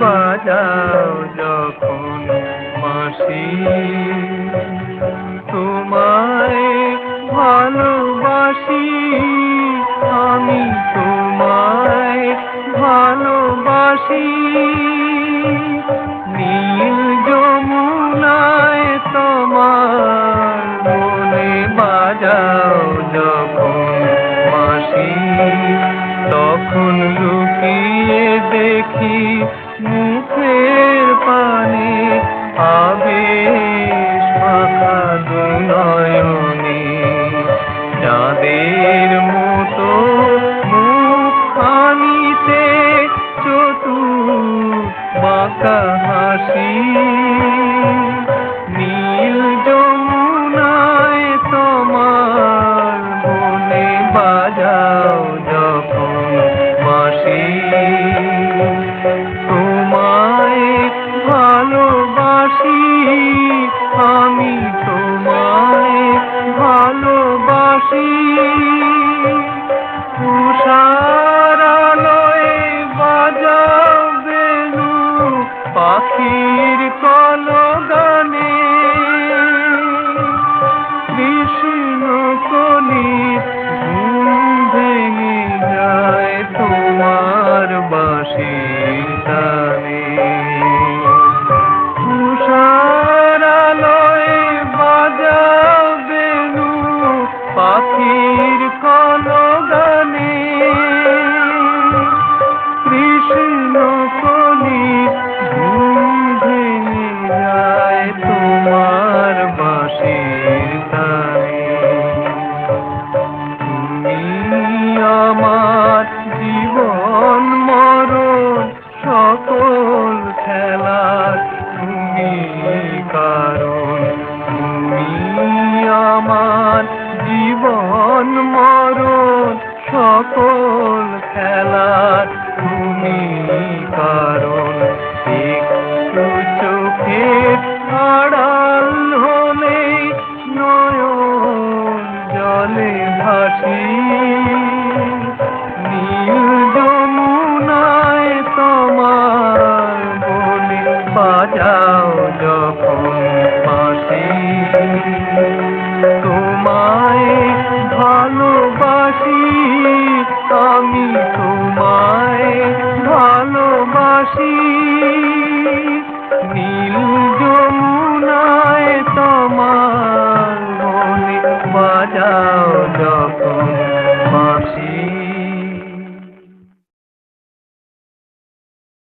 বাজাও যখন মাসি। তোমায় ভালোবাসি আমি তোমায় ভালোবাসি। নীল যমুনায় তোমার মনে বাজাও তখন লুকিয়ে দেখি মুখের পানে আবেশ মাখা দুনয়নে। যাদের মতো মুখ খানিতে চতুর বাঁকা ভাসি। নীল যমুনায় তোমার বলে বাজাও যখন বাসি তোমায় ভালোবাসি আমি তোমায় ভালোবাসি। নীল